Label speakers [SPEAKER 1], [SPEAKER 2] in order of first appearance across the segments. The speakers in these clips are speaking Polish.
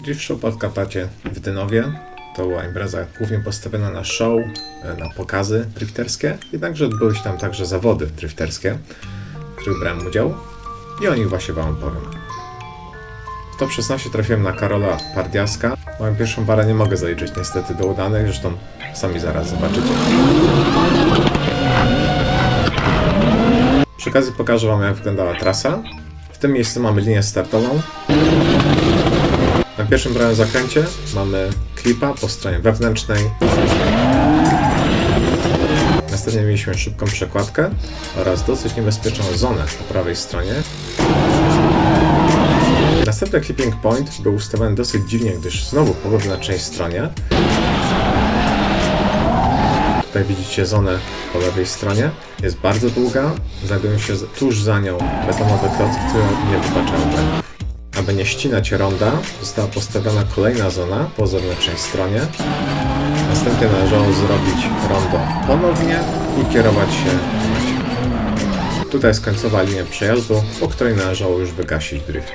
[SPEAKER 1] Drift Show Podkarpacie w Dynowie. To była impreza głównie postawiona na show, e, na pokazy drifterskie, jednakże odbyły się tam także zawody drifterskie, w których brałem udział i o nich właśnie Wam opowiem. W top 16 trafiłem na Karola Pardiaska. Moją pierwszą parę nie mogę zaliczyć niestety do udanych, zresztą sami zaraz zobaczycie. Przy okazji pokażę Wam jak wyglądała trasa. W tym miejscu mamy linię startową, na pierwszym prawym zakręcie mamy klipa po stronie wewnętrznej. Następnie mieliśmy szybką przekładkę oraz dosyć niebezpieczną zonę po prawej stronie. Następny clipping point był ustawiony dosyć dziwnie, gdyż znowu po wewnętrznej stronie. Tutaj widzicie zonę po lewej stronie. Jest bardzo długa. Znajdują się tuż za nią betonowe klocki, które nie wybaczają błędów. Aby nie ścinać ronda, została postawiona kolejna zona po zewnętrznej stronie. Następnie należało zrobić rondo ponownie i kierować się w mecie. Tutaj jest końcowa linia przejazdu, po której należało już wygasić drift.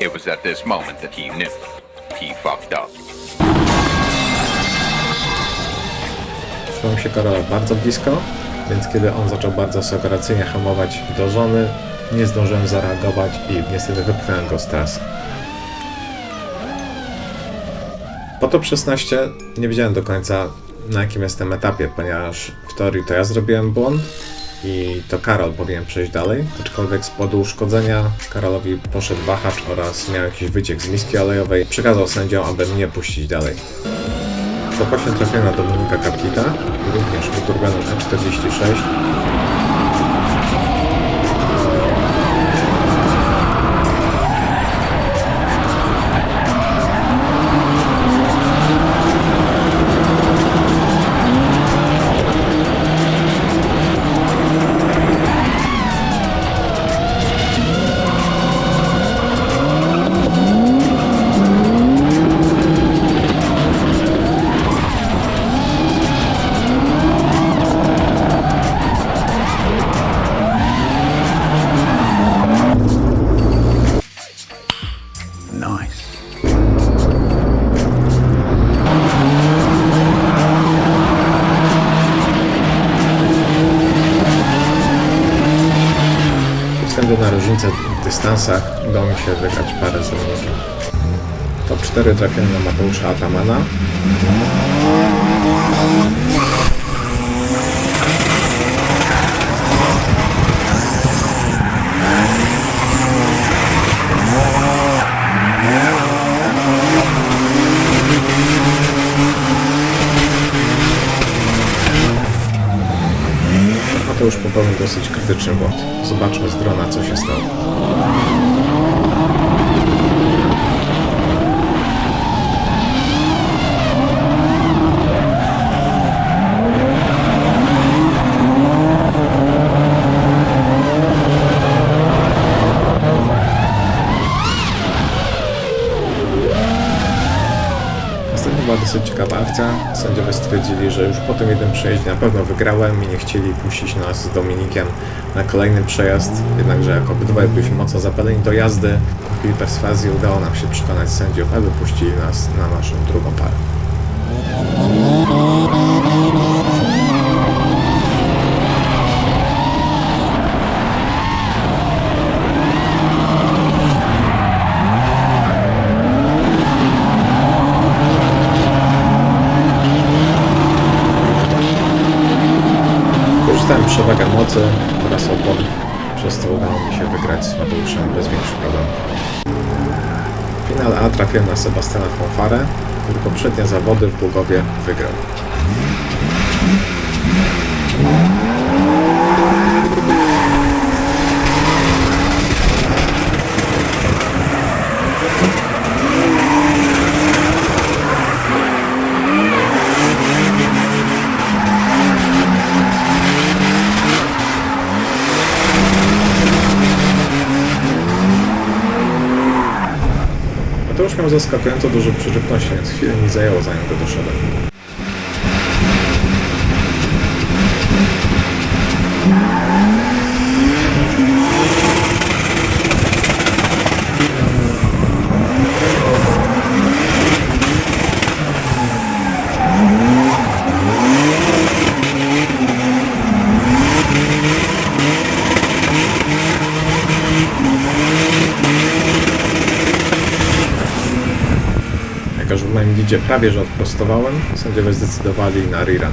[SPEAKER 2] It was at this moment that he knew. He fucked up.
[SPEAKER 1] Trzymałem się Karola bardzo blisko, więc kiedy on zaczął bardzo asekuracyjnie hamować do żony, nie zdążyłem zareagować i niestety wypchnąłem go z trasy. Po top 16 nie wiedziałem do końca na jakim jestem etapie, ponieważ w teorii to ja zrobiłem błąd i to Karol powinien przejść dalej, aczkolwiek z powodu uszkodzenia Karolowi poszedł wahacz oraz miał jakiś wyciek z miski olejowej. Przekazał sędziom, aby mnie puścić dalej. To właśnie trafiłem na Dominika Kaplita, również uturbionym E46. W dystansach udało mi się wygrać parę z Dominikiem. Top 4 trafiłem na Mateusza Atamana. Mateusz popełnił dosyć krytyczny błąd. Zobaczmy z drona, co się stało. Następnie była dosyć ciekawa akcja. Sędziowie stwierdzili, że już po tym jednym przejeździe na pewno wygrałem i nie chcieli puścić nas z Dominikiem na kolejny przejazd. Jednakże jak obydwaj byliśmy mocno zapaleni do jazdy, po chwili perswazji udało nam się przekonać sędziów, aby puścili nas na naszą drugą parę. Korzystałem przewagę mocy oraz opon, przez co udało mi się wygrać z Mateuszem bez większych problemów. W finale A trafiłem na Sebastiana Fonfarę, który poprzednie zawody w Głogowie wygrał. Miał zaskakująco dużo przyczepności, więc chwilę mi zajęło zanim go doszedłem. Gdzie prawie że odprostowałem, sędziowie zdecydowali na rerun.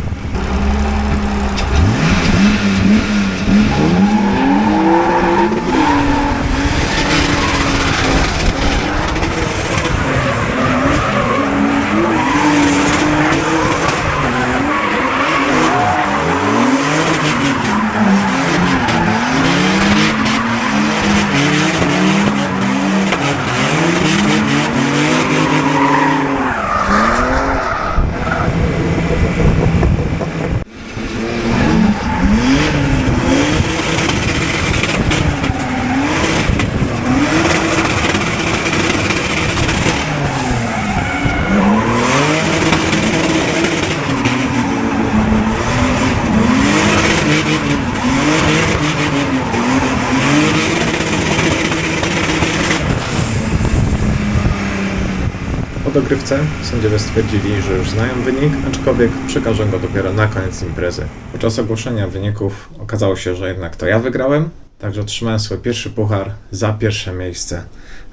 [SPEAKER 1] Po dogrywce sędziowie stwierdzili, że już znają wynik, aczkolwiek przekażą go dopiero na koniec imprezy. Podczas ogłoszenia wyników okazało się, że jednak to ja wygrałem, także otrzymałem swój pierwszy puchar za pierwsze miejsce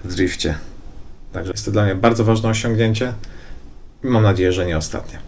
[SPEAKER 1] w drifcie. Także jest to dla mnie bardzo ważne osiągnięcie i mam nadzieję, że nie ostatnie.